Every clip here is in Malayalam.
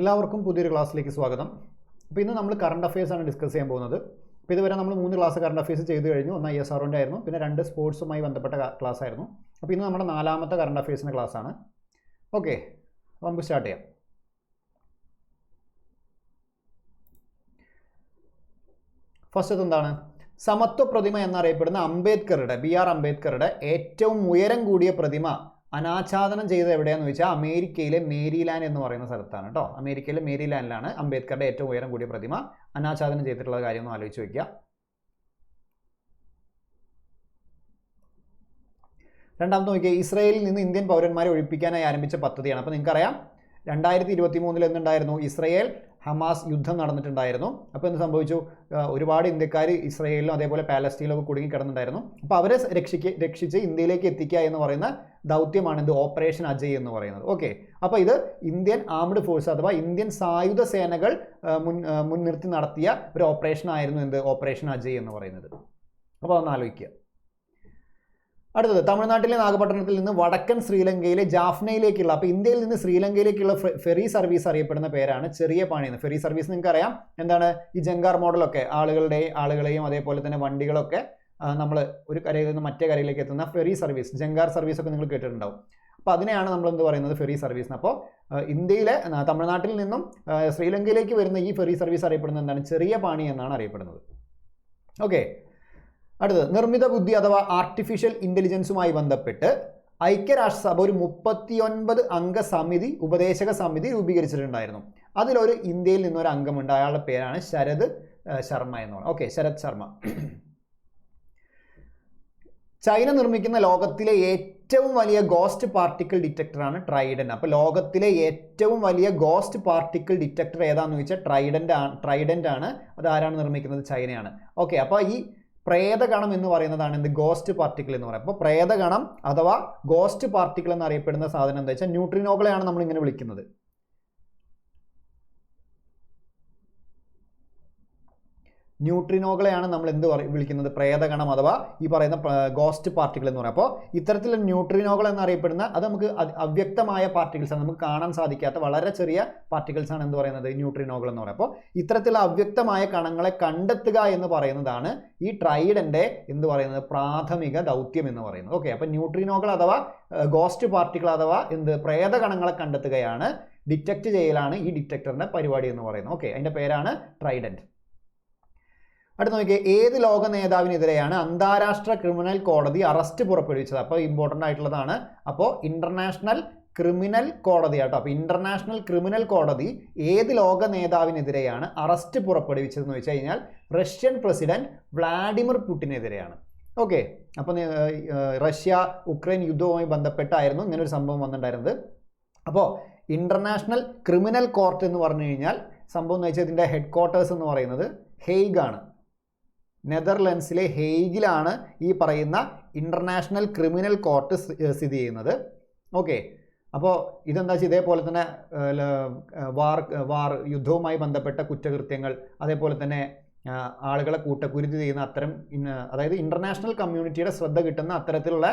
എല്ലാവർക്കും പുതിയൊരു ക്ലാസ്സിലേക്ക് സ്വാഗതം. അപ്പോൾ ഇന്ന് നമ്മൾ കറണ്ട് അഫയേഴ്സ് ആണ് ഡിസ്കസ് ചെയ്യാൻ പോകുന്നത്. അപ്പോൾ ഇതുവരെ നമ്മൾ മൂന്ന് ക്ലാസ് കറണ്ട് അഫയേഴ്സ് ചെയ്തു കഴിഞ്ഞു. ഒന്ന് ഐ എസ് ആറിന്റെ ആയിരുന്നു. പിന്നെ രണ്ട് സ്പോർട്സുമായി ബന്ധപ്പെട്ട ക്ലാസ് ആയിരുന്നു. അപ്പോൾ ഇന്ന് നമ്മുടെ നാലാമത്തെ കറണ്ട് അഫയേഴ്സിന്റെ ക്ലാസ് ആണ്. ഓക്കെ നമുക്ക് സ്റ്റാർട്ട് ചെയ്യാം. ഫസ്റ്റ് എന്താണ്? സമത്വ പ്രതിമ എന്നറിയപ്പെടുന്ന അംബേദ്കറുടെ ബി ആർ അംബേദ്കറുടെ ഏറ്റവും ഉയരം കൂടിയ പ്രതിമ അനാച്ഛാദനം ചെയ്തത് എവിടെയാന്ന് ചോദിച്ചാൽ അമേരിക്കയിലെ മേരിലാൻഡ് എന്ന് പറയുന്ന സ്ഥലത്താണ് കേട്ടോ. അമേരിക്കയിലെ മേരിലാൻഡിലാണ് അംബേദ്കറുടെ ഏറ്റവും ഉയരം കൂടിയ പ്രതിമ. അനാച്ഛാദനം ചെയ്തിട്ടുള്ള കാര്യം ഒന്ന് ആലോചിച്ച് വയ്ക്കുക രണ്ടാമത്തെ നോക്കിയാൽ ഇസ്രയേലിൽ നിന്ന് ഇന്ത്യൻ പൗരന്മാരെ ഒഴിപ്പിക്കാനായി ആരംഭിച്ച പദ്ധതിയാണ്. അപ്പോൾ നിങ്ങൾക്കറിയാം രണ്ടായിരത്തി ഇരുപത്തി മൂന്നിൽ എന്തുണ്ടായിരുന്നു? ഇസ്രയേൽ ഹമാസ് യുദ്ധം നടന്നിട്ടുണ്ടായിരുന്നു. അപ്പോൾ എന്ത് സംഭവിച്ചു? ഒരുപാട് ഇന്ത്യക്കാർ ഇസ്രയേലിലും അതേപോലെ പാലസ്റ്റീനിലും കുടുങ്ങി കിടന്നിട്ടുണ്ടായിരുന്നു അപ്പോൾ അവരെ രക്ഷിക്ക രക്ഷിച്ച് ഇന്ത്യയിലേക്ക് എത്തിക്കുക എന്ന് പറയുന്ന ദൗത്യമാണ് ഇത് ഓപ്പറേഷൻ അജയ് എന്ന് പറയുന്നത്. ഓക്കെ. അപ്പോൾ ഇത് ഇന്ത്യൻ ആംഡ് ഫോഴ്സ് അഥവാ ഇന്ത്യൻ സായുധ സേനകൾ മുൻ മുൻനിർത്തി നടത്തിയ ഒരു ഓപ്പറേഷൻ ആയിരുന്നു എന്ത്? ഓപ്പറേഷൻ അജയ് എന്ന് പറയുന്നത്. അപ്പോൾ ഒന്ന് ആലോചിക്കുക. അടുത്തത് തമിഴ്നാട്ടിലെ നാഗപട്ടണത്തിൽ നിന്ന് വടക്കൻ ശ്രീലങ്കയിലെ ജാഫ്നയിലേക്കുള്ള അപ്പോൾ ഇന്ത്യയിൽ നിന്ന് ശ്രീലങ്കയിലേക്കുള്ള ഫെറി സർവീസ് അറിയപ്പെടുന്ന പേരാണ് ചെറിയ പാണി എന്ന്. ഫെറി സർവീസ് നിങ്ങൾക്ക് അറിയാം എന്താണ്? ഈ ജങ്കാർ മോഡലൊക്കെ ആളുകളുടെ ആളുകളെയും അതേപോലെ തന്നെ വണ്ടികളൊക്കെ നമ്മൾ ഒരു കരയിൽ നിന്ന് മറ്റേ കരയിലേക്ക് എത്തുന്ന ഫെറി സർവീസ് ജങ്കാർ സർവീസ് ഒക്കെ നിങ്ങൾ കേട്ടിട്ടുണ്ടാവും. അപ്പോൾ അതിനെയാണ് നമ്മൾ എന്ത് പറയുന്നത്? ഫെറി സർവീസ് അപ്പോൾ ഇന്ത്യയിലെ തമിഴ്നാട്ടിൽ നിന്നും ശ്രീലങ്കയിലേക്ക് വരുന്ന ഈ ഫെറി സർവീസ് അറിയപ്പെടുന്നത് എന്താണ്? ചെറിയ പാണി എന്നാണ് അറിയപ്പെടുന്നത്. ഓക്കെ. അടുത്തത് നിർമ്മിത ബുദ്ധി അഥവാ ആർട്ടിഫിഷ്യൽ ഇന്റലിജൻസുമായി ബന്ധപ്പെട്ട് ഐക്യരാഷ്ട്രസഭ ഒരു മുപ്പത്തിയൊൻപത് അംഗ സമിതി ഉപദേശക സമിതി രൂപീകരിച്ചിട്ടുണ്ടായിരുന്നു. അതിലൊരു ഇന്ത്യയിൽ നിന്നൊരു അംഗമുണ്ട് അയാളുടെ പേരാണ് ശരത് ശർമ്മ എന്ന് പറയുന്നത് ഓക്കെ ശരത് ശർമ്മ. ചൈന നിർമ്മിക്കുന്ന ലോകത്തിലെ ഏറ്റവും വലിയ ഗോസ്റ്റ് പാർട്ടിക്കിൾ ഡിറ്റക്ടറാണ് ട്രൈഡൻ. അപ്പോൾ ലോകത്തിലെ ഏറ്റവും വലിയ ഗോസ്റ്റ് പാർട്ടിക്കിൾ ഡിറ്റക്ടർ ഏതാണെന്ന് ചോദിച്ചാൽ ട്രൈഡന്റ് ആണ് ട്രൈഡന്റ് ആണ് അത് ആരാണ് നിർമ്മിക്കുന്നത്? ചൈനയാണ്. ഓക്കെ അപ്പോൾ ഈ പ്രേതഗണം എന്ന് പറയുന്നതാണ് എന്ത്? ഗോസ്റ്റ് പാർട്ടിക്കിൾ എന്ന് പറയുന്നത്. അപ്പോൾ പ്രേതഗണം അഥവാ ഗോസ്റ്റ് പാർട്ടിക്കിൾ എന്നറിയപ്പെടുന്ന സാധനം എന്താ വെച്ചാൽ ന്യൂട്രിനോകളെയാണ് നമ്മൾ ഇങ്ങനെ വിളിക്കുന്നത്. ന്യൂട്രിനോകളെയാണ് നമ്മൾ എന്ത് വിളിക്കുന്നത്? പ്രേതഗണം അഥവാ ഈ പറയുന്ന ഗോസ്റ്റ് പാർട്ടിക്കിൾ എന്ന് പറയുന്നത് അപ്പോൾ ഇത്തരത്തിലുള്ള ന്യൂട്രിനോകൾ എന്നറിയപ്പെടുന്ന അത് നമുക്ക് അവ്യക്തമായ പാർട്ടിക്കിൾസ് ആണ്. നമുക്ക് കാണാൻ സാധിക്കാത്ത വളരെ ചെറിയ പാർട്ടിക്കിൾസ് ആണ് എന്ത് പറയുന്നത്? ന്യൂട്രിനോകൾ എന്ന് പറയുന്നത് അപ്പോൾ ഇത്തരത്തിലുള്ള അവ്യക്തമായ കണങ്ങളെ കണ്ടെത്തുക എന്ന് പറയുന്നതാണ് ഈ ട്രൈഡന്റെ എന്ത് പറയുന്നത്? പ്രാഥമിക ദൗത്യം എന്ന് പറയുന്നത്. ഓക്കെ അപ്പോൾ ന്യൂട്രിനോകൾ അഥവാ ഗോസ്റ്റ് പാർട്ടിക്കിൾ അഥവാ എന്ത് പ്രേതകണങ്ങളെ കണ്ടെത്തുകയാണ് ഡിറ്റക്ട് ചെയ്യലാണ് ഈ ഡിറ്റക്ടറിന്റെ പരിപാടി എന്ന് പറയുന്നത്. ഓക്കെ അതിന്റെ പേരാണ് ട്രൈഡന്റ് അടുത്ത നോക്കിയാൽ ഏത് ലോക നേതാവിനെതിരെയാണ് അന്താരാഷ്ട്ര ക്രിമിനൽ കോടതി അറസ്റ്റ് പുറപ്പെടുവിച്ചത്? അപ്പോൾ ഇമ്പോർട്ടന്റ് ആയിട്ടുള്ളതാണ്. അപ്പോൾ ഇന്റർനാഷണൽ ക്രിമിനൽ കോടതി ആട്ടോ. അപ്പോൾ ഇന്റർനാഷണൽ ക്രിമിനൽ കോടതി ഏത് ലോക നേതാവിനെതിരെയാണ് അറസ്റ്റ് പുറപ്പെടുവിച്ചതെന്ന് വെച്ച് കഴിഞ്ഞാൽ റഷ്യൻ പ്രസിഡന്റ് വ്ളാഡിമിർ പുടിനെതിരെയാണ്. ഓക്കെ. അപ്പോൾ റഷ്യ ഉക്രൈൻ യുദ്ധവുമായി ബന്ധപ്പെട്ടായിരുന്നു. ഇങ്ങനെ ഒരു സംഭവം വന്നിട്ടുണ്ടായിരുന്നത്. അപ്പോൾ ഇന്റർനാഷണൽ ക്രിമിനൽ കോർട്ട് എന്ന് പറഞ്ഞു കഴിഞ്ഞാൽ സംഭവം എന്ന് വെച്ചാൽ ഇതിന്റെ ഹെഡ് ക്വാർട്ടേഴ്സ് എന്ന് പറയുന്നത് ഹെയ്ഗാണ് നെതർലൻഡ്സിലെ ഹെയ്ഗിലാണ് ഈ പറയുന്ന ഇന്റർനാഷണൽ ക്രിമിനൽ കോർട്ട് സ്ഥിതി ചെയ്യുന്നത്. ഓക്കെ. അപ്പോൾ ഇതെന്താ വെച്ചാൽ ഇതേപോലെ തന്നെ വാർ വാർ യുദ്ധവുമായി ബന്ധപ്പെട്ട കുറ്റകൃത്യങ്ങൾ അതേപോലെ തന്നെ ആളുകളെ കൂട്ടക്കുരുതി ചെയ്യുന്ന അത്തരം അതായത് ഇന്റർനാഷണൽ കമ്മ്യൂണിറ്റിയുടെ ശ്രദ്ധ കിട്ടുന്ന അത്തരത്തിലുള്ള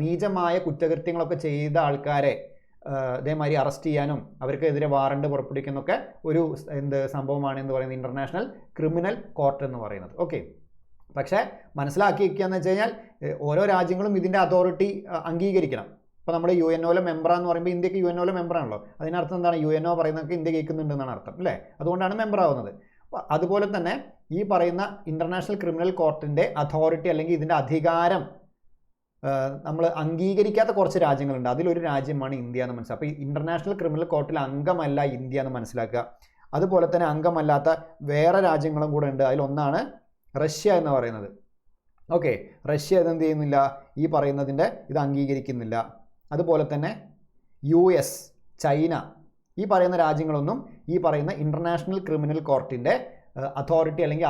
നീചമായ കുറ്റകൃത്യങ്ങളൊക്കെ ചെയ്ത ആൾക്കാരെ ഇതേമാതിരി അറസ്റ്റ് ചെയ്യാനും അവർക്കെതിരെ വാറണ്ട് പുറപ്പെടുവിക്കുന്നൊക്കെ ഒരു എന്ത് സംഭവമാണ് എന്ന് പറയുന്നത് ഇന്റർനാഷണൽ ക്രിമിനൽ കോർട്ട് എന്ന് പറയുന്നത്. ഓക്കെ. പക്ഷേ മനസ്സിലാക്കി വയ്ക്കുക എന്ന് വെച്ച് കഴിഞ്ഞാൽ ഓരോ രാജ്യങ്ങളും ഇതിന്റെ അതോറിറ്റി അംഗീകരിക്കണം. ഇപ്പോൾ നമ്മൾ യു എൻ ഒയിലെ മെമ്പറാന്ന് പറയുമ്പോൾ ഇന്ത്യയ്ക്ക് യു എൻ ഒയിലെ മെമ്പറാണല്ലോ. അതിനർത്ഥം എന്താണ്? യു എൻ ഒ പറയുന്നതൊക്കെ ഇന്ത്യ കേൾക്കുന്നുണ്ട് എന്നാണ് അർത്ഥം അല്ലേ? അതുകൊണ്ടാണ് മെമ്പർ ആവുന്നത് അതുപോലെ തന്നെ ഈ പറയുന്ന ഇന്റർനാഷണൽ ക്രിമിനൽ കോർട്ടിന്റെ അതോറിറ്റി അല്ലെങ്കിൽ ഇതിന്റെ അധികാരം നമ്മൾ അംഗീകരിക്കാത്ത കുറച്ച് രാജ്യങ്ങളുണ്ട്. അതിലൊരു രാജ്യമാണ് ഇന്ത്യ എന്ന് മനസ്സിലാക്കുക അപ്പോൾ ഇന്റർനാഷണൽ ക്രിമിനൽ കോർട്ടിൽ അംഗമല്ല ഇന്ത്യ എന്ന് മനസ്സിലാക്കുക. അതുപോലെ തന്നെ അംഗമല്ലാത്ത വേറെ രാജ്യങ്ങളും കൂടെ ഉണ്ട്. അതിലൊന്നാണ് റഷ്യ എന്ന് പറയുന്നത്. ഓക്കെ റഷ്യ ഇതെന്ത് ചെയ്യുന്നില്ല? ഈ പറയുന്നതിന്റെ ഇത് അംഗീകരിക്കുന്നില്ല. അതുപോലെ തന്നെ യു എസ് ചൈന ഈ പറയുന്ന രാജ്യങ്ങളൊന്നും ഈ പറയുന്ന ഇന്റർനാഷണൽ ക്രിമിനൽ കോർട്ടിന്റെ അതോറിറ്റി അല്ലെങ്കിൽ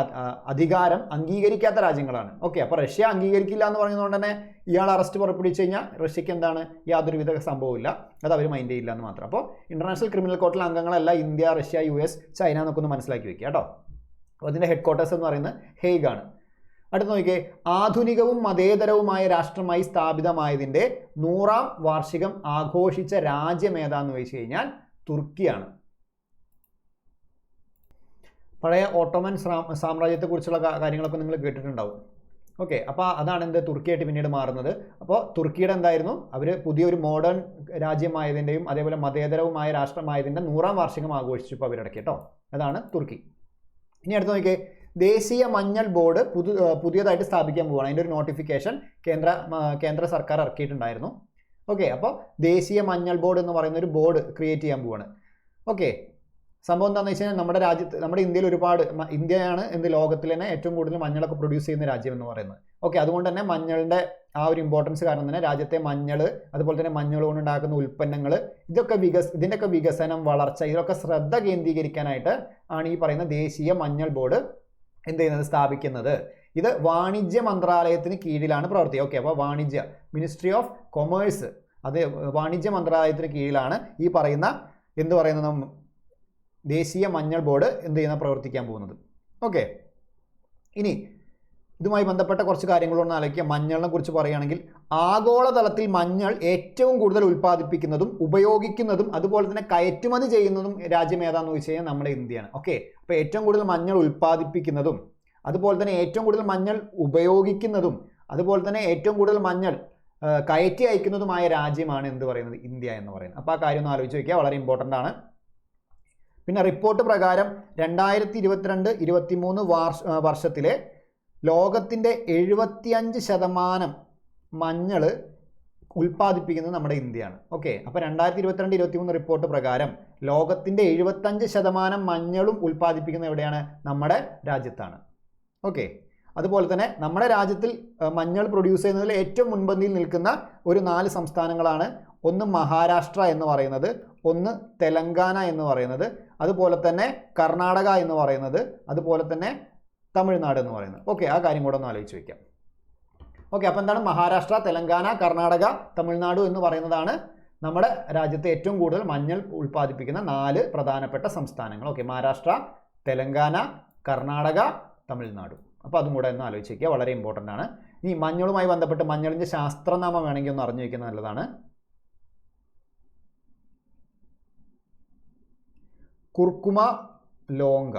അധികാരം അംഗീകരിക്കാത്ത രാജ്യങ്ങളാണ്. ഓക്കെ അപ്പോൾ റഷ്യ അംഗീകരിക്കില്ല എന്ന് പറയുന്നതുകൊണ്ട് തന്നെ ഇയാൾ അറസ്റ്റ് പുറപ്പെടുവിച്ച് കഴിഞ്ഞാൽ റഷ്യക്ക് എന്താണ് യാതൊരുവിധ സംഭവമില്ല അത് അവർ മൈൻഡ് ചെയ്യില്ല എന്ന് മാത്രം. അപ്പോൾ ഇന്റർനാഷണൽ ക്രിമിനൽ കോർട്ടിലെ അംഗങ്ങളല്ല India Russia U S China എന്നൊക്കെ ഒന്ന് മനസ്സിലാക്കി വെക്കുക കേട്ടോ. അപ്പോൾ അതിന്റെ ഹെഡ് ക്വാർട്ടേഴ്സ് എന്ന് പറയുന്നത് ഹേഗ് ആണ് അടുത്ത നോക്കിയേ ആധുനികവും മതേതരവുമായ രാഷ്ട്രമായി സ്ഥാപിതമായതിന്റെ നൂറാം വാർഷികം ആഘോഷിച്ച രാജ്യമേതാന്ന് ചോദിച്ചു കഴിഞ്ഞാൽ തുർക്കിയാണ്. പഴയ ഓട്ടോമൻ സാമ്രാജ്യത്തെക്കുറിച്ചുള്ള കാര്യങ്ങളൊക്കെ നിങ്ങൾ കേട്ടിട്ടുണ്ടാവും. ഓക്കെ അപ്പോൾ അതാണ് എന്ത് തുർക്കിയായിട്ട് പിന്നീട് മാറുന്നത്. അപ്പോൾ തുർക്കിയുടെ എന്തായിരുന്നു? അവർ പുതിയൊരു മോഡേൺ രാജ്യമായതിന്റെയും അതേപോലെ മതേതരവുമായ രാഷ്ട്രമായതിന്റെ നൂറാം വാർഷികം ആഘോഷിച്ചു ഇപ്പോൾ അവരിടയ്ക്ക് കേട്ടോ. അതാണ് തുർക്കി. ഇനി അടുത്ത് നോക്കിയേ. ദേശീയ മഞ്ഞൾ ബോർഡ് പുതു പുതിയതായിട്ട് സ്ഥാപിക്കാൻ പോവുകയാണ് അതിന്റെ ഒരു നോട്ടിഫിക്കേഷൻ കേന്ദ്ര കേന്ദ്ര സർക്കാർ ഇറക്കിയിട്ടുണ്ടായിരുന്നു. ഓക്കെ അപ്പോൾ ദേശീയ മഞ്ഞൾ ബോർഡ് എന്ന് പറയുന്ന ഒരു ബോർഡ് ക്രിയേറ്റ് ചെയ്യാൻ പോവാണ്. ഓക്കെ സംഭവം എന്താണെന്ന് വെച്ച് കഴിഞ്ഞാൽ നമ്മുടെ രാജ്യത്ത് നമ്മുടെ ഇന്ത്യയിൽ ഒരുപാട് ഇന്ത്യയാണ് എന്ത് ലോകത്തിൽ തന്നെ ഏറ്റവും കൂടുതൽ മഞ്ഞളൊക്കെ പ്രൊഡ്യൂസ് ചെയ്യുന്ന രാജ്യം എന്ന് പറയുന്നത്. ഓക്കെ അതുകൊണ്ട് തന്നെ മഞ്ഞളുടെ ആ ഒരു ഇമ്പോർട്ടൻസ് കാരണം തന്നെ രാജ്യത്തെ മഞ്ഞൾ അതുപോലെ തന്നെ മഞ്ഞൾ കൊണ്ടുണ്ടാക്കുന്ന ഉൽപ്പന്നങ്ങൾ ഇതൊക്കെ വികസ് ഇതിന്റെയൊക്കെ വികസനം വളർച്ച ഇതൊക്കെ ശ്രദ്ധ കേന്ദ്രീകരിക്കാനായിട്ട് ആണ് ഈ പറയുന്ന ദേശീയ മഞ്ഞൾ ബോർഡ് എന്ത് ചെയ്യുന്നത് സ്ഥാപിക്കുന്നത്. ഇത് വാണിജ്യ മന്ത്രാലയത്തിന് കീഴിലാണ് പ്രവർത്തി ഓക്കെ അപ്പോൾ വാണിജ്യ മിനിസ്ട്രി ഓഫ് കൊമേഴ്സ് അത് വാണിജ്യ മന്ത്രാലയത്തിന് കീഴിലാണ് ഈ പറയുന്ന എന്ത് പറയുന്നത് ദേശീയ മഞ്ഞൾ ബോർഡ് എന്ത് ചെയ്യുന്ന പ്രവർത്തിക്കാൻ പോകുന്നത്. ഓക്കെ. ഇനി ഇതുമായി ബന്ധപ്പെട്ട കുറച്ച് കാര്യങ്ങളൊന്ന് ആലോചിക്കുക മഞ്ഞളിനെ കുറിച്ച് പറയുകയാണെങ്കിൽ ആഗോളതലത്തിൽ മഞ്ഞൾ ഏറ്റവും കൂടുതൽ ഉൽപ്പാദിപ്പിക്കുന്നതും ഉപയോഗിക്കുന്നതും അതുപോലെ തന്നെ കയറ്റുമതി ചെയ്യുന്നതും രാജ്യം ഏതാണെന്ന് ചോദിച്ചു കഴിഞ്ഞാൽ നമ്മുടെ ഇന്ത്യയാണ്. ഓക്കെ. അപ്പോൾ ഏറ്റവും കൂടുതൽ മഞ്ഞൾ ഉൽപ്പാദിപ്പിക്കുന്നതും അതുപോലെ തന്നെ ഏറ്റവും കൂടുതൽ മഞ്ഞൾ ഉപയോഗിക്കുന്നതും അതുപോലെ തന്നെ ഏറ്റവും കൂടുതൽ മഞ്ഞൾ കയറ്റി അയക്കുന്നതുമായ രാജ്യമാണ് എന്ത് പറയുന്നത്? ഇന്ത്യ എന്ന് പറയുന്നത്. അപ്പോൾ ആ കാര്യം ഒന്ന് ആലോചിച്ച് വയ്ക്കുക വളരെ ഇമ്പോർട്ടന്റ് ആണ്. പിന്നെ റിപ്പോർട്ട് പ്രകാരം രണ്ടായിരത്തി ഇരുപത്തിരണ്ട് ഇരുപത്തിമൂന്ന് വർഷത്തിലെ ലോകത്തിന്റെ എഴുപത്തിയഞ്ച് ശതമാനം മഞ്ഞൾ ഉൽപ്പാദിപ്പിക്കുന്നത് നമ്മുടെ ഇന്ത്യയാണ്. ഓക്കെ അപ്പോൾ രണ്ടായിരത്തി ഇരുപത്തിരണ്ട് ഇരുപത്തിമൂന്ന് റിപ്പോർട്ട് പ്രകാരം ലോകത്തിന്റെ എഴുപത്തഞ്ച് ശതമാനം മഞ്ഞളും ഉൽപ്പാദിപ്പിക്കുന്നത് എവിടെയാണ്? നമ്മുടെ രാജ്യത്താണ്. ഓക്കെ അതുപോലെ തന്നെ നമ്മുടെ രാജ്യത്തിൽ മഞ്ഞൾ പ്രൊഡ്യൂസ് ചെയ്യുന്നതിൽ ഏറ്റവും മുൻപന്തിയിൽ നിൽക്കുന്ന ഒരു നാല് സംസ്ഥാനങ്ങളാണ് ഒന്ന് മഹാരാഷ്ട്ര എന്ന് പറയുന്നത് ഒന്ന് തെലങ്കാന എന്ന് പറയുന്നത് അതുപോലെ തന്നെ കർണാടക എന്ന് പറയുന്നത് അതുപോലെ തന്നെ തമിഴ്നാട് എന്ന് പറയുന്നത്. ഓക്കെ ആ കാര്യം കൂടെ ഒന്ന് ആലോചിച്ച് വയ്ക്കാം ഓക്കെ അപ്പോൾ എന്താണ്? മഹാരാഷ്ട്ര തെലങ്കാന കർണാടക തമിഴ്നാട് എന്ന് പറയുന്നതാണ് നമ്മുടെ രാജ്യത്തെ ഏറ്റവും കൂടുതൽ മഞ്ഞൾ ഉൽപ്പാദിപ്പിക്കുന്ന നാല് പ്രധാനപ്പെട്ട സംസ്ഥാനങ്ങൾ. ഓക്കെ മഹാരാഷ്ട്ര തെലങ്കാന കർണാടക തമിഴ്നാട്. അപ്പോൾ അതും കൂടെ ഒന്ന് ആലോചിച്ച് വളരെ ഇമ്പോർട്ടന്റ് ആണ്. ഈ മഞ്ഞളുമായി ബന്ധപ്പെട്ട് മഞ്ഞളിന്റെ ശാസ്ത്രനാമം വേണമെങ്കിൽ ഒന്ന് അറിഞ്ഞു വയ്ക്കുന്നത് നല്ലതാണ്. കുർക്കുമ ലോങ്ക.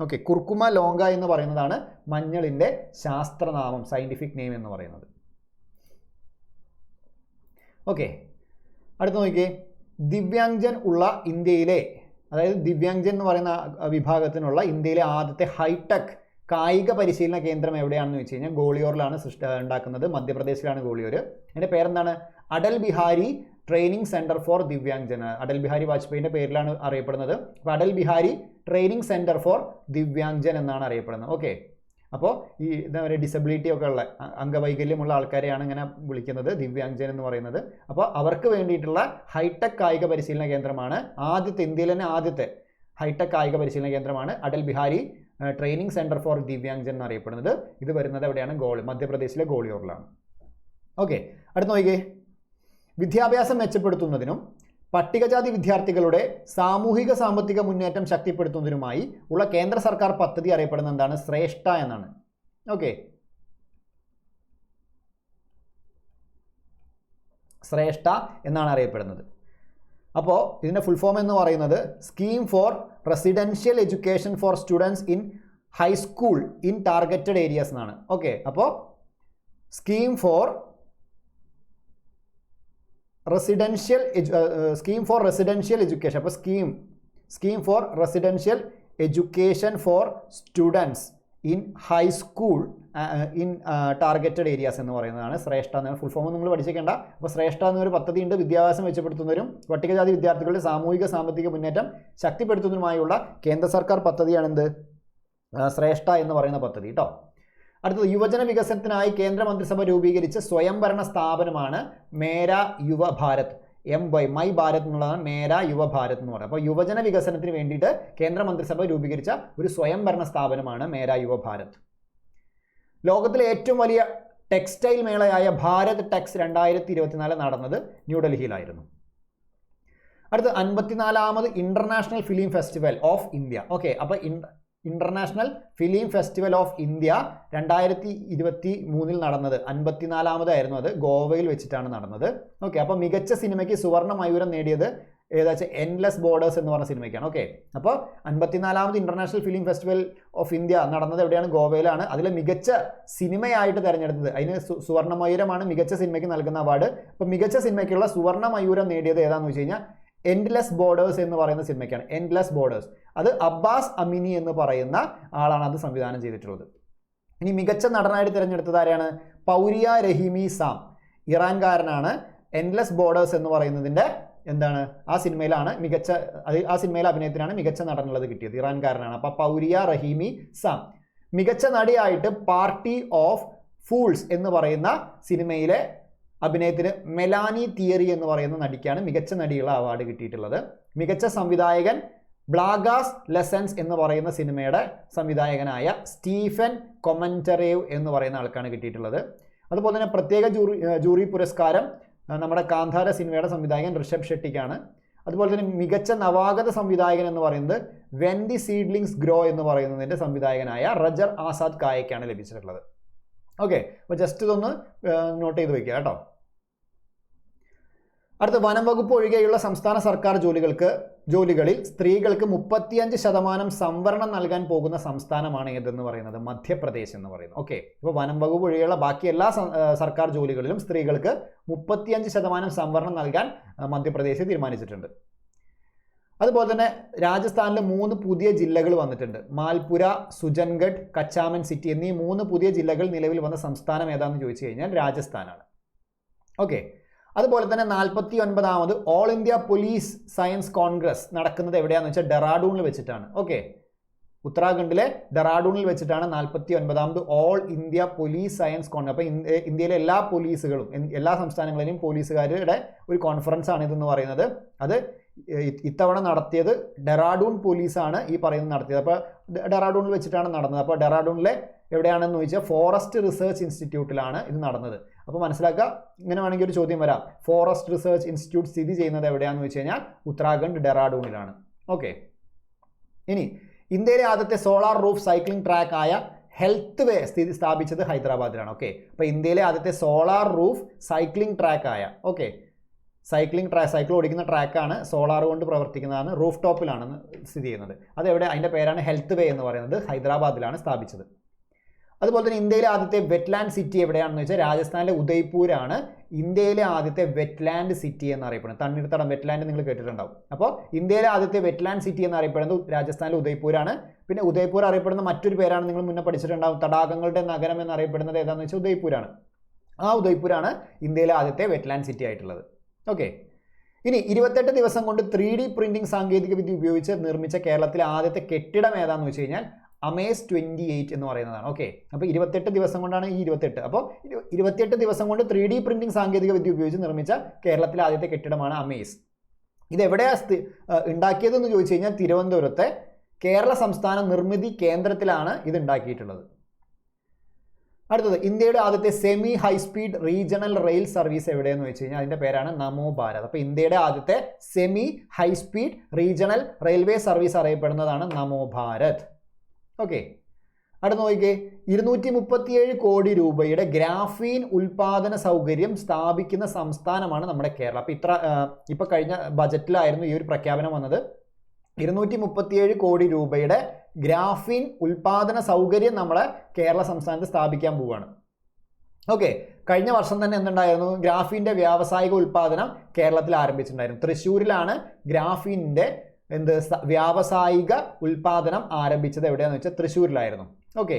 ഓക്കെ കുർക്കുമ ലോങ്ക എന്ന് പറയുന്നതാണ് മഞ്ഞളിന്റെ ശാസ്ത്രനാമം സയന്റിഫിക് നെയിം എന്ന് പറയുന്നത്. ഓക്കെ അടുത്ത നോക്കിയേ ദിവ്യാംഗൻ ഉള്ള ഇന്ത്യയിലെ അതായത് ദിവ്യാംഗൻ എന്ന് പറയുന്ന വിഭാഗത്തിനുള്ള ഇന്ത്യയിലെ ആദ്യത്തെ ഹൈടെക് കായിക പരിശീലന കേന്ദ്രം എവിടെയാണെന്ന് വെച്ച് കഴിഞ്ഞാൽ ഗോളിയോറിലാണ് സൃഷ്ടി ഉണ്ടാക്കുന്നത്. മധ്യപ്രദേശിലാണ് ഗോളിയോർ. അതിന്റെ പേരെന്താണ്? Atal Bihari training centre for Divyangjan Atal Bihari വാജ്പേയിന്റെ പേരിലാണ് അറിയപ്പെടുന്നത്. അപ്പോൾ Atal Bihari training centre for Divyangjan എന്നാണ് അറിയപ്പെടുന്നത്. ഓക്കെ അപ്പോൾ ഈ എന്താ പറയുക ഡിസബിലിറ്റി ഒക്കെ ഉള്ള അംഗവൈകല്യമുള്ള ആൾക്കാരെയാണ് ഇങ്ങനെ വിളിക്കുന്നത് ദിവ്യാംഗജൻ എന്ന് പറയുന്നത്. അപ്പോൾ അവർക്ക് വേണ്ടിയിട്ടുള്ള ഹൈടെക് കായിക പരിശീലന കേന്ദ്രമാണ് ആദ്യത്തെ ഇന്ത്യയിലെ തന്നെ ആദ്യത്തെ ഹൈടെക് കായിക പരിശീലന കേന്ദ്രമാണ് Atal Bihari training centre for Divyangjan എന്നറിയപ്പെടുന്നത് ഇത് വരുന്നത് എവിടെയാണ്? ഗോളി മധ്യപ്രദേശിലെ ഗോളിയോറിലാണ്. ഓക്കെ അടുത്ത് നോക്കിയേ വിദ്യാഭ്യാസം മെച്ചപ്പെടുത്തുന്നതിനും പട്ടികജാതി വിദ്യാർത്ഥികളുടെ സാമൂഹിക സാമ്പത്തിക മുന്നേറ്റം ശക്തിപ്പെടുത്തുന്നതിനുമായി ഉള്ള കേന്ദ്ര സർക്കാർ പദ്ധതി അറിയപ്പെടുന്ന എന്താണ്? ശ്രേഷ്ഠ എന്നാണ്. ഓക്കെ. ശ്രേഷ്ഠ എന്നാണ് അറിയപ്പെടുന്നത്. അപ്പോൾ ഇതിന്റെ ഫുൾ ഫോം എന്ന് പറയുന്നത് scheme for residential education for students in high school in targeted areas എന്നാണ്. ഓക്കെ. അപ്പോൾ scheme for residential scheme for residential education അപ്പോൾ scheme scheme for residential education for students in high school in targeted areas എന്ന് പറയുന്നതാണ് ശ്രേഷ്ഠ എന്ന ഫുൾ ഫോം നിങ്ങൾ പഠിച്ചേക്കേണ്ട അപ്പോൾ ശ്രേഷ്ഠ എന്നൊരു പദ്ധതി ഉണ്ട്. വിദ്യാഭ്യാസം മെച്ചപ്പെടുത്തുന്നതിനും പട്ടികജാതി വിദ്യാർത്ഥികളുടെ സാമൂഹിക സാമ്പത്തിക മുന്നേറ്റം ശക്തിപ്പെടുത്തുന്നതിനുമായുള്ള കേന്ദ്ര സർക്കാർ പദ്ധതിയാണെന്ത്? ശ്രേഷ്ഠ എന്ന് പറയുന്ന പദ്ധതി കേട്ടോ അടുത്തത് യുവജന വികസനത്തിനായി കേന്ദ്രമന്ത്രിസഭ രൂപീകരിച്ച സ്വയംഭരണ സ്ഥാപനമാണ് Mera Yuva Bharat. M Y my Bharat എന്നുള്ളതാണ് മേര യുവ ഭാരത് എന്ന് പറയുന്നത്. അപ്പോൾ യുവജന വികസനത്തിന് വേണ്ടിയിട്ട് കേന്ദ്രമന്ത്രിസഭ രൂപീകരിച്ച ഒരു സ്വയംഭരണ സ്ഥാപനമാണ് മേര യുവ ഭാരത്. ലോകത്തിലെ ഏറ്റവും വലിയ ടെക്സ്റ്റൈൽ മേളയായ ഭാരത് ടെക്സ് രണ്ടായിരത്തി ഇരുപത്തിനാല് നടന്നത് ന്യൂഡൽഹിയിലായിരുന്നു. അടുത്ത അൻപത്തിനാലാമത് international film festival of India. Okay അപ്പോൾ international film festival of India രണ്ടായിരത്തി ഇരുപത്തി മൂന്നിൽ നടന്നത്. അൻപത്തിനാലാമതായിരുന്നു അത്. ഗോവയിൽ വെച്ചിട്ടാണ് നടന്നത്. ഓക്കെ അപ്പോൾ മികച്ച സിനിമയ്ക്ക് സുവർണ മയൂരം നേടിയത് ഏതാ വെച്ചാൽ എൻലെസ് ബോർഡേഴ്സ് എന്ന് പറഞ്ഞ സിനിമയ്ക്കാണ്. ഓക്കെ അപ്പോൾ അൻപത്തിനാലാമത് international film festival of India നടന്നത് എവിടെയാണ്? ഗോവയിലാണ്. അതിലെ മികച്ച സിനിമയായിട്ട് തിരഞ്ഞെടുത്തത്. അതിന് സു- സുവർണ മയൂരമാണ് മികച്ച സിനിമയ്ക്ക് നൽകുന്ന അവാർഡ് അപ്പോൾ മികച്ച സിനിമയ്ക്കുള്ള സുവർണ മയൂരം നേടിയത് ഏതാണെന്ന് വെച്ച് കഴിഞ്ഞാൽ എൻഡ്ലെസ് ബോർഡേഴ്സ് എന്ന് പറയുന്ന സിനിമയ്ക്കാണ്. എൻഡ്ലെസ് ബോർഡേഴ്സ് അത് അബ്ബാസ് അമിനി എന്ന് പറയുന്ന ആളാണ് അത് സംവിധാനം ചെയ്തിട്ടുള്ളത്. ഇനി മികച്ച നടനായിട്ട് തിരഞ്ഞെടുത്തത് ആരെയാണ് പൗരിയ രഹിമി സാം. ഇറാൻകാരനാണ് എൻഡ്ലെസ് ബോർഡേഴ്സ് എന്ന് പറയുന്നതിന്റെ എന്താണ്? ആ സിനിമയിലാണ് മികച്ച ആ സിനിമയിലെ അഭിനയത്തിനാണ് മികച്ച നടനുള്ളത് കിട്ടിയത്. ഇറാൻകാരനാണ്. അപ്പോൾ പൗരിയ റഹീമി സാം. മികച്ച നടിയായിട്ട് പാർട്ടി ഓഫ് ഫൂൾസ് എന്ന് പറയുന്ന സിനിമയിലെ അഭിനയത്തിന് മെലാനി തിയറി എന്ന് പറയുന്ന നടിക്കാണ് മികച്ച നടിയുള്ള അവാർഡ് കിട്ടിയിട്ടുള്ളത്. മികച്ച സംവിധായകൻ ബ്ലാഗാസ് ലെസൻസ് എന്ന് പറയുന്ന സിനിമയുടെ സംവിധായകനായ സ്റ്റീഫൻ കൊമന്ററേവ് എന്ന് പറയുന്ന ആൾക്കാണ് കിട്ടിയിട്ടുള്ളത്. അതുപോലെ തന്നെ പ്രത്യേക ജൂറി ജൂറി പുരസ്കാരം നമ്മുടെ കാന്താര സിനിമയുടെ സംവിധായകൻ ഋഷഭ് ഷെട്ടിക്കാണ്. അതുപോലെ തന്നെ മികച്ച നവാഗത സംവിധായകൻ എന്ന് പറയുന്നത് വെൻ ദി സീഡ്ലിങ്സ് ഗ്രോ എന്ന് പറയുന്നതിന്റെ സംവിധായകനായ റജർ ആസാദ് കായക്കാണ് ലഭിച്ചിട്ടുള്ളത്. ഓക്കെ അപ്പോൾ ജസ്റ്റ് ഇതൊന്ന് നോട്ട് ചെയ്ത് വെക്കുക കേട്ടോ. അടുത്ത വനം വകുപ്പ് ഒഴികെയുള്ള സംസ്ഥാന സർക്കാർ ജോലികൾക്ക് ജോലികളിൽ സ്ത്രീകൾക്ക് മുപ്പത്തിയഞ്ച് ശതമാനം സംവരണം നൽകാൻ പോകുന്ന സംസ്ഥാനമാണ് ഏതെന്ന് പറയുന്നത്? മധ്യപ്രദേശ് എന്ന് പറയുന്നത്. ഓക്കെ ഇപ്പോൾ വനം വകുപ്പ് ഒഴികെയുള്ള ബാക്കി എല്ലാ സർക്കാർ ജോലികളിലും സ്ത്രീകൾക്ക് മുപ്പത്തിയഞ്ച് ശതമാനം സംവരണം നൽകാൻ മധ്യപ്രദേശ് തീരുമാനിച്ചിട്ടുണ്ട്. അതുപോലെ തന്നെ രാജസ്ഥാനിൽ മൂന്ന് പുതിയ ജില്ലകൾ വന്നിട്ടുണ്ട്. മാൽപുര സുജൻഗഡ് കച്ചാമൻ സിറ്റി എന്നീ മൂന്ന് പുതിയ ജില്ലകൾ നിലവിൽ വന്ന സംസ്ഥാനം ഏതാണെന്ന് ചോദിച്ചു കഴിഞ്ഞാൽ രാജസ്ഥാനാണ്. ഓക്കെ. അതുപോലെ തന്നെ നാൽപ്പത്തി ഒൻപതാമത് all India police science congress നടക്കുന്നത് എവിടെയാണെന്ന് വെച്ചാൽ ഡെറാഡൂണിൽ വെച്ചിട്ടാണ്. ഓക്കെ. ഉത്തരാഖണ്ഡിലെ ഡെറാഡൂണിൽ വെച്ചിട്ടാണ് നാൽപ്പത്തി ഒൻപതാമത് all India police science congress അപ്പോൾ ഇന്ത്യയിലെ എല്ലാ പോലീസുകളും എല്ലാ സംസ്ഥാനങ്ങളിലെയും പോലീസുകാരുടെ ഒരു കോൺഫറൻസ് ആണ് ഇതെന്ന് പറയുന്നത്. അത് ഇത്തവണ നടത്തിയത് ഡെറാഡൂൺ പോലീസാണ് ഈ പറയുന്നത് നടത്തിയത്. അപ്പോൾ ഡെറാഡൂണിൽ വെച്ചിട്ടാണ് നടന്നത്. അപ്പോൾ ഡെറാഡൂണിലെ എവിടെയാണെന്ന് ചോദിച്ചാൽ ഫോറസ്റ്റ് റിസർച്ച് ഇൻസ്റ്റിറ്റ്യൂട്ടിലാണ് ഇത് നടന്നത്. അപ്പോൾ മനസ്സിലാക്കുക ഇങ്ങനെ വേണമെങ്കിൽ ഒരു ചോദ്യം വരാം. ഫോറസ്റ്റ് റിസർച്ച് ഇൻസ്റ്റിറ്റ്യൂട്ട് സ്ഥിതി ചെയ്യുന്നത് എവിടെയാണെന്ന് വെച്ച് കഴിഞ്ഞാൽ ഉത്തരാഖണ്ഡ് ഡെറാഡൂണിലാണ്. ഓക്കെ. ഇനി ഇന്ത്യയിലെ ആദ്യത്തെ സോളാർ റൂഫ് സൈക്ലിംഗ് ട്രാക്ക് ആയ ഹെൽത്ത് വേ സ്ഥിതി സ്ഥാപിച്ചത് ഹൈദരാബാദിലാണ്. ഓക്കെ. അപ്പോൾ ഇന്ത്യയിലെ ആദ്യത്തെ സോളാർ റൂഫ് സൈക്ലിംഗ് ട്രാക്ക് ആയ ഓക്കെ. സൈക്ലിംഗ് ട്രാ സൈക്കിൾ ഓടിക്കുന്ന ട്രാക്കാണ് സോളാർ കൊണ്ട് പ്രവർത്തിക്കുന്നതാണ് റൂഫ് ടോപ്പിലാണ് സ്ഥിതി ചെയ്യുന്നത്. അതെവിടെ? അതിന്റെ പേരാണ് ഹെൽത്ത് വേ എന്ന് പറയുന്നത് ഹൈദരാബാദിലാണ് സ്ഥാപിച്ചത്. അതുപോലെ തന്നെ ഇന്ത്യയിലെ ആദ്യത്തെ വെറ്റ്ലാൻഡ് സിറ്റി എവിടെയാണെന്ന് വെച്ചാൽ രാജസ്ഥാനിലെ ഉദയ്പൂരാണ് ഇന്ത്യയിലെ ആദ്യത്തെ വെറ്റ്ലാൻഡ് സിറ്റി എന്നറിയപ്പെടുന്നത്. തണ്ണീർത്തടം വെറ്റ്ലാൻഡ് നിങ്ങൾ കേട്ടിട്ടുണ്ടാവും. അപ്പോൾ ഇന്ത്യയിലെ ആദ്യത്തെ വെറ്റ്ലാൻഡ് സിറ്റി എന്നറിയപ്പെടുന്നത് രാജസ്ഥാനിലെ ഉദയ്പൂരാണ്. പിന്നെ ഉദയ്പൂർ അറിയപ്പെടുന്ന മറ്റൊരു പേരാണ് നിങ്ങൾ മുന്നേ പഠിച്ചിട്ടുണ്ടാവും തടാകങ്ങളുടെ നഗരം എന്നറിയപ്പെടുന്നത് ഏതാണെന്ന് വെച്ചാൽ ഉദയ്പൂരാണ്. ആ ഉദയ്പൂരാണ് ഇന്ത്യയിലെ ആദ്യത്തെ വെറ്റ്ലാൻഡ് സിറ്റി ആയിട്ടുള്ളത്. ഓക്കെ ഇനി ഇരുപത്തെട്ട് ദിവസം കൊണ്ട് ത്രീ ഡി പ്രിന്റിംഗ് സാങ്കേതികവിദ്യ ഉപയോഗിച്ച് നിർമ്മിച്ച കേരളത്തിലെ ആദ്യത്തെ കെട്ടിടം ഏതാണെന്ന് വെച്ച് കഴിഞ്ഞാൽ അമേസ് ട്വന്റി എയ്റ്റ് എന്ന് പറയുന്നതാണ്. ഓക്കെ അപ്പോൾ ഇരുപത്തെട്ട് ദിവസം കൊണ്ടാണ് ഈ ഇരുപത്തെട്ട്. അപ്പോൾ ഇരുപത്തെട്ട് ദിവസം കൊണ്ട് ത്രീ ഡി സാങ്കേതിക വിദ്യ ഉപയോഗിച്ച് നിർമ്മിച്ച കേരളത്തിലെ ആദ്യത്തെ കെട്ടിടമാണ് അമേസ് ഇത് എവിടെയാണ് സ്ഥി ഉണ്ടാക്കിയതെന്ന് ചോദിച്ചു കഴിഞ്ഞാൽ തിരുവനന്തപുരത്തെ കേരള സംസ്ഥാന നിർമ്മിതി കേന്ദ്രത്തിലാണ് ഇത് ഉണ്ടാക്കിയിട്ടുള്ളത്. അടുത്തത് ഇന്ത്യയുടെ ആദ്യത്തെ semi high speed regional rail service എവിടെയെന്ന് വെച്ച് കഴിഞ്ഞാൽ അതിന്റെ പേരാണ് നമോ ഭാരത്. അപ്പോൾ ഇന്ത്യയുടെ ആദ്യത്തെ semi high speed regional railway service അറിയപ്പെടുന്നതാണ് Namo Bharat. Okay അടുത്ത് നോക്കിക്കേ ഇരുന്നൂറ്റി മുപ്പത്തിയേഴ് കോടി രൂപയുടെ ഗ്രാഫീൻ ഉൽപാദന സൗകര്യം സ്ഥാപിക്കുന്ന സംസ്ഥാനമാണ് നമ്മുടെ കേരളം. അപ്പോൾ ഇത്ര ഇപ്പോൾ കഴിഞ്ഞ ബജറ്റിലായിരുന്നു ഈ ഒരു പ്രഖ്യാപനം വന്നത്. ഇരുന്നൂറ്റി മുപ്പത്തിയേഴ് കോടി രൂപയുടെ ഗ്രാഫീൻ ഉൽപാദന സൗകര്യം നമ്മളെ കേരള സംസ്ഥാനത്ത് സ്ഥാപിക്കാൻ പോവുകയാണ് ഓക്കെ കഴിഞ്ഞ വർഷം തന്നെ എന്തുണ്ടായിരുന്നു? ഗ്രാഫീന്റെ വ്യാവസായിക ഉൽപാദനം കേരളത്തിൽ ആരംഭിച്ചിട്ടുണ്ടായിരുന്നു. തൃശ്ശൂരിലാണ് ഗ്രാഫീനിന്റെ എന്ത് വ്യാവസായിക ഉൽപാദനം ആരംഭിച്ചത് എവിടെയാണെന്ന് വെച്ചാൽ തൃശ്ശൂരിലായിരുന്നു. ഓക്കെ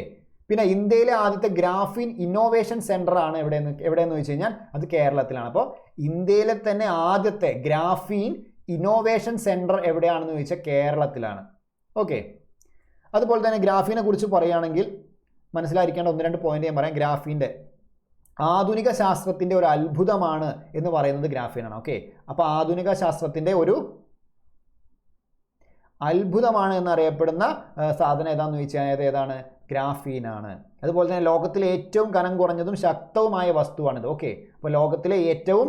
പിന്നെ ഇന്ത്യയിലെ ആദ്യത്തെ ഗ്രാഫീൻ ഇന്നോവേഷൻ സെന്റർ ആണ് എവിടെയെന്ന് എവിടെയെന്ന് വെച്ച് കഴിഞ്ഞാൽ അത് കേരളത്തിലാണ്. അപ്പോൾ ഇന്ത്യയിലെ തന്നെ ആദ്യത്തെ ഗ്രാഫീൻ ഇന്നോവേഷൻ സെന്റർ എവിടെയാണെന്ന് ചോദിച്ചാൽ കേരളത്തിലാണ്. ഓക്കെ അതുപോലെ തന്നെ ഗ്രാഫീനെ കുറിച്ച് പറയുകയാണെങ്കിൽ മനസ്സിലായിരിക്കേണ്ട ഒന്ന് രണ്ട് പോയിന്റ് ഞാൻ പറയാം. ഗ്രാഫീന്റെ ആധുനിക ശാസ്ത്രത്തിന്റെ ഒരു അത്ഭുതമാണ് എന്ന് പറയുന്നത് ഗ്രാഫീനാണ്. ഓക്കെ അപ്പോൾ ആധുനിക ശാസ്ത്രത്തിന്റെ ഒരു അത്ഭുതമാണ് എന്നറിയപ്പെടുന്ന സാധനം ഏതാണെന്ന് ചോദിച്ചാൽ ഏതാണ്? ഗ്രാഫീനാണ്. അതുപോലെ തന്നെ ലോകത്തിലെ ഏറ്റവും കനം കുറഞ്ഞതും ശക്തവുമായ വസ്തുവാണിത്. ഓക്കെ അപ്പോൾ ലോകത്തിലെ ഏറ്റവും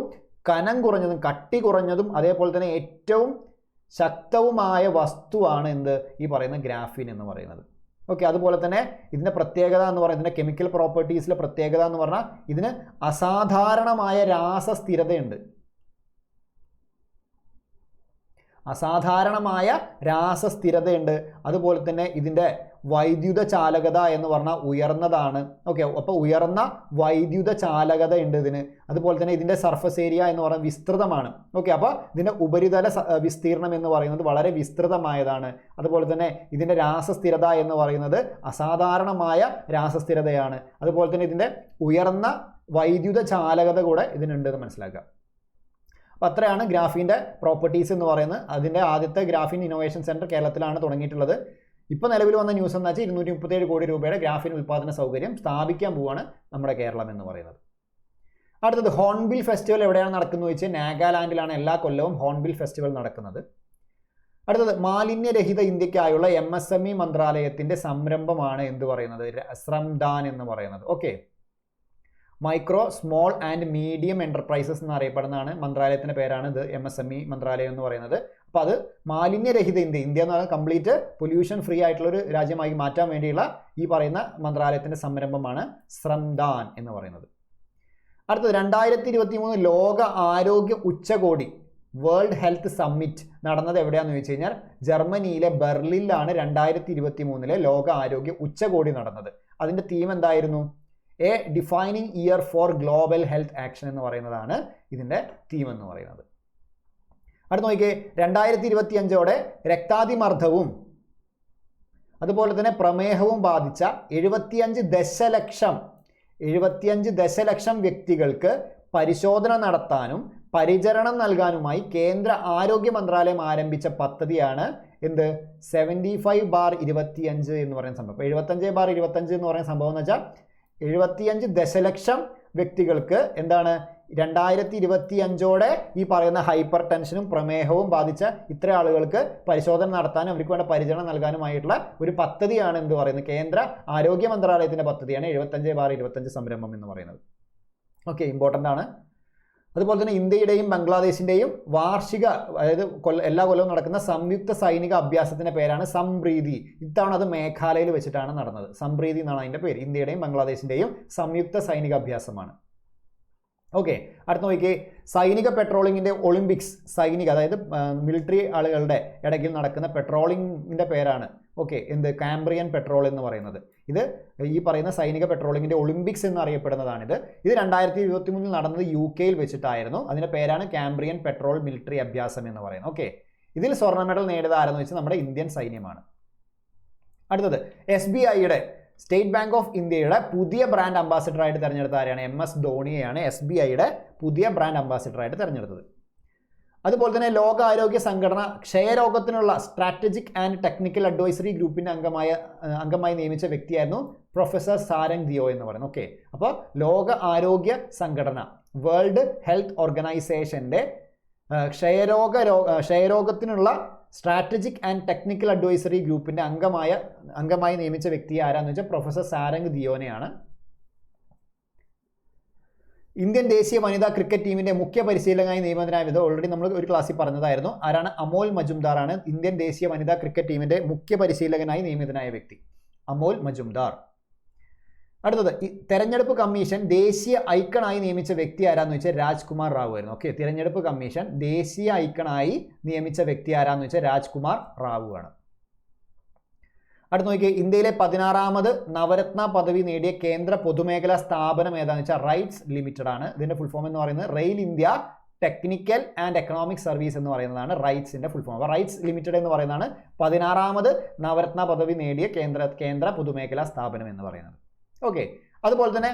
കനം കുറഞ്ഞതും കട്ടി കുറഞ്ഞതും അതേപോലെ തന്നെ ഏറ്റവും ശക്തവുമായ വസ്തുവാണ് എന്ത്? ഈ പറയുന്ന ഗ്രാഫീൻ എന്ന് പറയുന്നത്. ഓക്കെ അതുപോലെ തന്നെ ഇതിന്റെ പ്രത്യേകത എന്ന് പറയുന്നത് ഇതിന്റെ കെമിക്കൽ പ്രോപ്പർട്ടീസിലെ പ്രത്യേകത എന്ന് പറഞ്ഞാൽ ഇതിന് അസാധാരണമായ രാസസ്ഥിരതയുണ്ട് അസാധാരണമായ രാസസ്ഥിരതയുണ്ട്. അതുപോലെ തന്നെ ഇതിന്റെ വൈദ്യുത ചാലകത എന്ന് പറഞ്ഞാൽ ഉയർന്നതാണ്. ഓക്കെ അപ്പോൾ ഉയർന്ന വൈദ്യുത ചാലകത ഉണ്ട് ഇതിന്. അതുപോലെ തന്നെ ഇതിന്റെ സർഫസ് ഏരിയ എന്ന് പറഞ്ഞാൽ വിസ്തൃതമാണ്. ഓക്കെ അപ്പോൾ ഇതിന്റെ ഉപരിതല വിസ്തീർണം എന്ന് പറയുന്നത് വളരെ വിസ്തൃതമായതാണ്. അതുപോലെ തന്നെ ഇതിന്റെ രാസസ്ഥിരത എന്ന് പറയുന്നത് അസാധാരണമായ രാസസ്ഥിരതയാണ്. അതുപോലെ തന്നെ ഇതിന്റെ ഉയർന്ന വൈദ്യുത ചാലകത കൂടെ ഇതിനുണ്ട് എന്ന് മനസ്സിലാക്കുക. അപ്പോൾ അത്രയാണ് ഗ്രാഫീന്റെ പ്രോപ്പർട്ടീസ് എന്ന് പറയുന്നത്. അതിന്റെ ആദ്യത്തെ ഗ്രാഫീൻ ഇന്നോവേഷൻ സെന്റർ കേരളത്തിലാണ് തുടങ്ങിയിട്ടുള്ളത്. ഇപ്പോൾ നിലവിൽ വന്ന ന്യൂസ് എന്ന് വെച്ചാൽ ഇരുന്നൂറ്റി മുപ്പത്തേഴ് കോടി രൂപയുടെ ഗ്രാഫിൻ ഉൽപ്പാദന സൗകര്യം സ്ഥാപിക്കാൻ പോവുകയാണ് നമ്മുടെ കേരളം എന്ന് പറയുന്നത്. അടുത്തത് ഹോൺബിൽ ഫെസ്റ്റിവൽ എവിടെയാണ് നടക്കുന്നത് വെച്ചാൽ നാഗാലാൻഡിലാണ് എല്ലാ കൊല്ലവും ഹോൺബിൽ ഫെസ്റ്റിവൽ നടക്കുന്നത്. അടുത്തത് മാലിന്യരഹിത ഇന്ത്യക്കായുള്ള എം എസ് എം ഇ മന്ത്രാലയത്തിന്റെ സംരംഭമാണ് എന്ത് പറയുന്നത്? ശ്രംദാൻ എന്ന് പറയുന്നത്. Okay. Micro small and medium enterprises എന്നറിയപ്പെടുന്നതാണ്. മന്ത്രാലയത്തിന്റെ പേരാണ് ഇത് എം എസ് എം ഇ മന്ത്രാലയം എന്ന് പറയുന്നത്. അപ്പോൾ അത് മാലിന്യരഹിത ഇന്ത്യ ഇന്ത്യ എന്ന് പറയുന്നത് കംപ്ലീറ്റ് പൊല്യൂഷൻ ഫ്രീ ആയിട്ടുള്ള ഒരു രാജ്യമായി മാറ്റാൻ വേണ്ടിയുള്ള ഈ പറയുന്ന മന്ത്രാലയത്തിന്റെ സംരംഭമാണ് ശ്രംദാൻ എന്ന് പറയുന്നത്. അടുത്തത് രണ്ടായിരത്തി ഇരുപത്തി മൂന്ന് ലോക ആരോഗ്യ ഉച്ചകോടി വേൾഡ് ഹെൽത്ത് സമ്മിറ്റ് നടന്നത് എവിടെയാണെന്ന് ചോദിച്ചു കഴിഞ്ഞാൽ ജർമ്മനിയിലെ ബെർലിനിലാണ് രണ്ടായിരത്തി ഇരുപത്തി മൂന്നിലെ ലോക ആരോഗ്യ ഉച്ചകോടി നടന്നത്. അതിന്റെ തീം എന്തായിരുന്നു? A defining year for global health action എന്ന് പറയുന്നതാണ് ഇതിന്റെ തീം എന്ന് പറയുന്നത്. അടുത്ത് നോക്കിയേ രണ്ടായിരത്തി ഇരുപത്തി അഞ്ചോടെ രക്താതിമർദ്ദവും അതുപോലെ തന്നെ പ്രമേഹവും ബാധിച്ച എഴുപത്തിയഞ്ച് ദശലക്ഷം എഴുപത്തിയഞ്ച് ദശലക്ഷം വ്യക്തികൾക്ക് പരിശോധന നടത്താനും പരിചരണം നൽകാനുമായി കേന്ദ്ര ആരോഗ്യ മന്ത്രാലയം ആരംഭിച്ച പദ്ധതിയാണ് എന്ത്? സെവന്റി ഫൈവ് ബാർ ഇരുപത്തിയഞ്ച് എന്ന് പറയുന്ന സംഭവം. എഴുപത്തഞ്ച് ബാർ ഇരുപത്തഞ്ച് എന്ന് പറയുന്ന സംഭവം എന്ന് വെച്ചാൽ എഴുപത്തിയഞ്ച് ദശലക്ഷം വ്യക്തികൾക്ക് എന്താണ് രണ്ടായിരത്തി ഇരുപത്തി അഞ്ചോടെ ഈ പറയുന്ന ഹൈപ്പർ ടെൻഷനും പ്രമേഹവും ബാധിച്ച ഇത്ര ആളുകൾക്ക് പരിശോധന നടത്താനും അവർക്ക് വേണ്ട പരിചരണം നൽകാനുമായിട്ടുള്ള ഒരു പദ്ധതിയാണ് എന്ന് പറയുന്നത്? കേന്ദ്ര ആരോഗ്യ മന്ത്രാലയത്തിന്റെ പദ്ധതിയാണ് എഴുപത്തഞ്ച് ബാർ ഇരുപത്തഞ്ച് സംരംഭം എന്ന് പറയുന്നത്. ഓക്കെ ഇമ്പോർട്ടന്റ് ആണ്. അതുപോലെ തന്നെ ഇന്ത്യയുടെയും ബംഗ്ലാദേശിന്റെയും വാർഷിക അതായത് കൊല്ല എല്ലാ കൊല്ലവും നടക്കുന്ന സംയുക്ത സൈനിക അഭ്യാസത്തിന്റെ പേരാണ് സംപ്രീതി. ഇത്തവണ അത് മേഘാലയയിൽ വെച്ചിട്ടാണ് നടന്നത്. സംപ്രീതി എന്നാണ് അതിന്റെ പേര്. ഇന്ത്യയുടെയും ബംഗ്ലാദേശിന്റെയും സംയുക്ത സൈനിക അഭ്യാസമാണ്. ഓക്കെ അടുത്ത നോക്കിയേ സൈനിക പെട്രോളിങ്ങിന്റെ ഒളിമ്പിക്സ് സൈനിക അതായത് മിലിറ്ററി ആളുകളുടെ ഇടയ്ക്കിൽ നടക്കുന്ന പെട്രോളിങ്ങിന്റെ പേരാണ്. ഓക്കെ എന്ത്? കാംബ്രിയൻ പെട്രോൾ എന്ന് പറയുന്നത്. ഇത് ഈ പറയുന്ന സൈനിക പെട്രോളിങ്ങിന്റെ ഒളിമ്പിക്സ് എന്നറിയപ്പെടുന്നതാണിത്. ഇത് രണ്ടായിരത്തി ഇരുപത്തി മൂന്നിൽ നടന്നത് യു കെയിൽ വെച്ചിട്ടായിരുന്നു. അതിന്റെ പേരാണ് കാംബ്രിയൻ പെട്രോൾ മിലിറ്ററി അഭ്യാസം എന്ന് പറയുന്നത്. ഓക്കെ ഇതിൽ സ്വർണ മെഡൽ നേടിയത് ആരെന്ന് വെച്ചാൽ നമ്മുടെ ഇന്ത്യൻ സൈന്യമാണ്. അടുത്തത് എസ് ബി ഐയുടെ സ്റ്റേറ്റ് ബാങ്ക് ഓഫ് ഇന്ത്യയുടെ പുതിയ ബ്രാൻഡ് അംബാസിഡറായിട്ട് തിരഞ്ഞെടുത്ത ആരെയാണ്? എം എസ് ധോണിയെയാണ് എസ് ബി ഐയുടെ പുതിയ ബ്രാൻഡ് അംബാസിഡറായിട്ട് തിരഞ്ഞെടുത്തത്. അതുപോലെ തന്നെ ലോകാരോഗ്യ സംഘടന ക്ഷയരോഗത്തിനുള്ള സ്ട്രാറ്റജിക് ആൻഡ് ടെക്നിക്കൽ അഡ്വൈസറി ഗ്രൂപ്പിന്റെ അംഗമായ അംഗമായി നിയമിച്ച വ്യക്തിയായിരുന്നു പ്രൊഫസർ സാരംഗ് ദിയോ എന്ന് പറയുന്നത്. ഓക്കെ അപ്പോൾ ലോക ആരോഗ്യ സംഘടന വേൾഡ് ഹെൽത്ത് ഓർഗനൈസേഷന്റെ ക്ഷയരോഗ ക്ഷയരോഗത്തിനുള്ള സ്ട്രാറ്റജിക് ആൻഡ് ടെക്നിക്കൽ അഡ്വൈസറി ഗ്രൂപ്പിന്റെ അംഗമായ അംഗമായി നിയമിച്ച വ്യക്തി ആരാന്ന് വെച്ചാൽ പ്രൊഫസർ സാരംഗ് ദിയോനെയാണ് ഇന്ത്യൻ ദേശീയ വനിതാ ക്രിക്കറ്റ് ടീമിന്റെ മുഖ്യ പരിശീലകനായി നിയമിതനായത് ഓൾറെഡി നമ്മൾ ഒരു ക്ലാസ്സിൽ പറഞ്ഞതായിരുന്നു. ആരാണ്? അമോൽ മജുംദാർ ആണ്. ഇന്ത്യൻ ദേശീയ വനിതാ ക്രിക്കറ്റ് ടീമിന്റെ മുഖ്യ പരിശീലകനായി നിയമിതനായ വ്യക്തി. അമോൽ മജുംദാർ അടുത്തത് ഈ തെരഞ്ഞെടുപ്പ് കമ്മീഷൻ ദേശീയ ഐക്കണായി നിയമിച്ച വ്യക്തി ആരാന്ന് വെച്ചാൽ രാജ്കുമാർ റാവു ആയിരുന്നു. ഓക്കെ തിരഞ്ഞെടുപ്പ് കമ്മീഷൻ ദേശീയ ഐക്കണായി നിയമിച്ച വ്യക്തി ആരാന്ന് വെച്ചാൽ രാജ്കുമാർ റാവു ആണ്. അടുത്ത് നോക്കിയാൽ ഇന്ത്യയിലെ പതിനാറാമത് നവരത്ന പദവി നേടിയ കേന്ദ്ര പൊതുമേഖലാ സ്ഥാപനം ഏതാണെന്ന് വെച്ചാൽ റൈറ്റ്സ് ലിമിറ്റഡ് ആണ്. ഇതിന്റെ ഫുൾ ഫോം എന്ന് പറയുന്നത് rail India technical and economic service എന്ന് പറയുന്നതാണ് റൈറ്റ്സിന്റെ ഫുൾ ഫോം അപ്പോൾ റൈറ്റ്സ് ലിമിറ്റഡ് എന്ന് പറയുന്നതാണ് പതിനാറാമത് നവരത്ന പദവി നേടിയ കേന്ദ്ര കേന്ദ്ര പൊതുമേഖലാ സ്ഥാപനം എന്ന് പറയുന്നത്. ഓക്കെ അതുപോലെ തന്നെ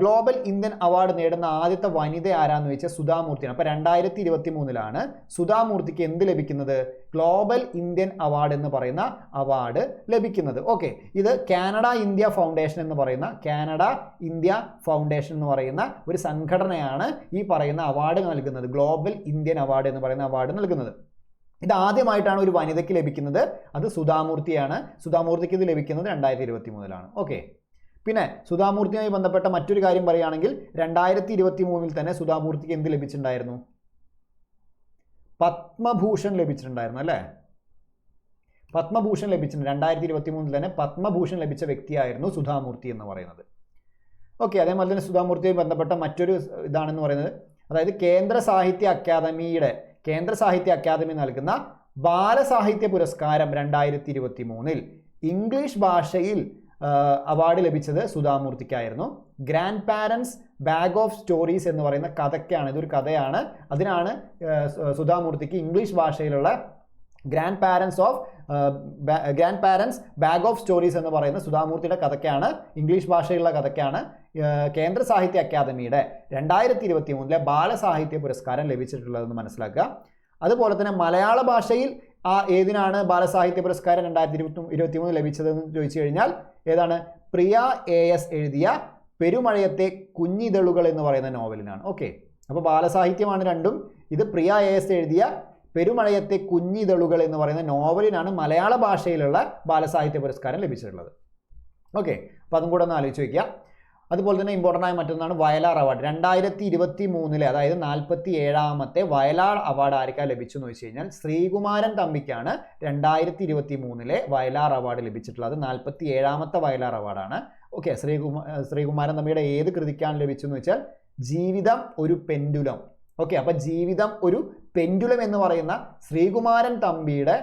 ഗ്ലോബൽ ഇന്ത്യൻ അവാർഡ് നേടുന്ന ആദ്യത്തെ വനിത ആരാന്ന് വെച്ചാൽ സുധാമൂർത്തിയാണ്. അപ്പോൾ രണ്ടായിരത്തി ഇരുപത്തി മൂന്നിലാണ് സുധാമൂർത്തിക്ക് എന്ത് ലഭിക്കുന്നത്? ഗ്ലോബൽ ഇന്ത്യൻ അവാർഡ് എന്ന് പറയുന്ന അവാർഡ് ലഭിക്കുന്നത്. ഓക്കെ ഇത് കാനഡ ഇന്ത്യ ഫൗണ്ടേഷൻ എന്ന് പറയുന്ന കാനഡ ഇന്ത്യ ഫൗണ്ടേഷൻ എന്ന് പറയുന്ന ഒരു സംഘടനയാണ് ഈ പറയുന്ന അവാർഡ് നൽകുന്നത്. ഗ്ലോബൽ ഇന്ത്യൻ അവാർഡ് എന്ന് പറയുന്ന അവാർഡ് നൽകുന്നത്. ഇത് ആദ്യമായിട്ടാണ് ഒരു വനിതയ്ക്ക് ലഭിക്കുന്നത്. അത് സുധാമൂർത്തിയാണ്. സുധാമൂർത്തിക്ക് ഇത് ലഭിക്കുന്നത് രണ്ടായിരത്തി ഇരുപത്തി മൂന്നിലാണ് ഓക്കെ പിന്നെ സുധാമൂർത്തിയുമായി ബന്ധപ്പെട്ട മറ്റൊരു കാര്യം പറയുകയാണെങ്കിൽ രണ്ടായിരത്തി ഇരുപത്തി മൂന്നിൽ തന്നെ സുധാമൂർത്തിക്ക് എന്ത് ലഭിച്ചിട്ടുണ്ടായിരുന്നു? പത്മഭൂഷൺ ലഭിച്ചിട്ടുണ്ടായിരുന്നു അല്ലേ? പത്മഭൂഷൺ ലഭിച്ചിട്ടുണ്ട്. രണ്ടായിരത്തി ഇരുപത്തി മൂന്നിൽ തന്നെ പത്മഭൂഷൺ ലഭിച്ച വ്യക്തിയായിരുന്നു സുധാമൂർത്തി എന്ന് പറയുന്നത്. ഓക്കെ അതേപോലെ തന്നെ സുധാമൂർത്തിയുമായി ബന്ധപ്പെട്ട മറ്റൊരു ഇതാണെന്ന് പറയുന്നത്. അതായത് കേന്ദ്ര സാഹിത്യ അക്കാദമിയുടെ കേന്ദ്ര സാഹിത്യ അക്കാദമി നൽകുന്ന ബാലസാഹിത്യ പുരസ്കാരം രണ്ടായിരത്തി ഇരുപത്തി മൂന്നിൽ ഇംഗ്ലീഷ് ഭാഷയിൽ അവാർഡ് ലഭിച്ചത് സുധാമൂർത്തിക്കായിരുന്നു. Grandparents bag of stories എന്ന് പറയുന്ന കഥയ്ക്കാണ്. ഇതൊരു കഥയാണ്. അതിനാണ് സുധാമൂർത്തിക്ക് ഇംഗ്ലീഷ് ഭാഷയിലുള്ള grandparents of grandparents bag of stories എന്ന് പറയുന്ന സുധാമൂർത്തിയുടെ കഥയ്ക്കാണ്. ഇംഗ്ലീഷ് ഭാഷയിലുള്ള കഥയ്ക്കാണ്. കേന്ദ്ര സാഹിത്യ അക്കാദമിയുടെ രണ്ടായിരത്തി ഇരുപത്തി മൂന്നിലെ ബാലസാഹിത്യ പുരസ്കാരം ലഭിച്ചിട്ടുള്ളതെന്ന് മനസ്സിലാക്കുക. അതുപോലെ തന്നെ മലയാള ഭാഷയിൽ ആ ഏതിനാണ് ബാലസാഹിത്യ പുരസ്കാരം രണ്ടായിരത്തി ഇരുപത്തി ഇരുപത്തി മൂന്ന് ലഭിച്ചതെന്ന് ചോദിച്ചു കഴിഞ്ഞാൽ ഏതാണ്? പ്രിയ എ എസ് എഴുതിയ പെരുമഴയത്തെ കുഞ്ഞിതളുകൾ എന്ന് പറയുന്ന നോവലിനാണ്. ഓക്കെ. അപ്പോൾ ബാലസാഹിത്യമാണ് രണ്ടും. ഇത് പ്രിയ എ എസ് എഴുതിയ പെരുമഴയത്തെ കുഞ്ഞിതളുകൾ എന്ന് പറയുന്ന നോവലിനാണ് മലയാള ഭാഷയിലുള്ള ബാലസാഹിത്യ പുരസ്കാരം ലഭിച്ചിട്ടുള്ളത്. ഓക്കെ. അപ്പോൾ അതും കൂടെ ഒന്ന് ആലോചിച്ച് വയ്ക്കുക അതുപോലെ തന്നെ ഇമ്പോർട്ടന്റ് ആയ മറ്റൊന്നാണ് വയലാർ അവാർഡ് രണ്ടായിരത്തി ഇരുപത്തി മൂന്നിലെ അതായത് നാൽപ്പത്തി ഏഴാമത്തെ വയലാർ അവാർഡ് ആർക്കാ ലഭിച്ചു എന്ന് വെച്ച് കഴിഞ്ഞാൽ ശ്രീകുമാരൻ തമ്പിക്കാണ് രണ്ടായിരത്തി ഇരുപത്തി മൂന്നിലെ വയലാർ അവാർഡ് ലഭിച്ചിട്ടുള്ളത്. നാൽപ്പത്തി ഏഴാമത്തെ വയലാർ അവാർഡാണ് ഓക്കെ ശ്രീകുമാ ശ്രീകുമാരൻ തമ്പിയുടെ ഏത് കൃതിക്കാണ് ലഭിച്ചെന്ന് വെച്ചാൽ ജീവിതം ഒരു പെൻഡുലം. ഓക്കെ അപ്പം ജീവിതം ഒരു പെൻഡുലം എന്ന് പറയുന്ന ശ്രീകുമാരൻ തമ്പിയുടെ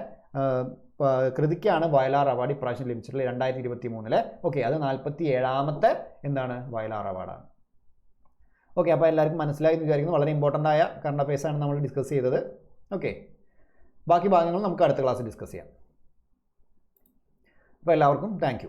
കൃതിക്കാണ് വയലാർ അവാർഡ് ഇപ്രാവശ്യം ലഭിച്ചിട്ടുള്ളത് രണ്ടായിരത്തി ഇരുപത്തി മൂന്നിലെ ഓക്കെ അത് നാൽപ്പത്തി ഏഴാമത്തെ എന്താണ് വയലാർ അവാർഡാണ്. ഓക്കെ അപ്പോൾ എല്ലാവർക്കും മനസ്സിലായി എന്ന് വിചാരിക്കുന്നു. വളരെ ഇമ്പോർട്ടന്റ് ആയ കറണ്ട് ആണ് നമ്മൾ ഡിസ്കസ് ചെയ്തത്. ഓക്കെ ബാക്കി ഭാഗങ്ങൾ നമുക്ക് അടുത്ത ക്ലാസ്സിൽ ഡിസ്കസ് ചെയ്യാം. അപ്പോൾ എല്ലാവർക്കും താങ്ക്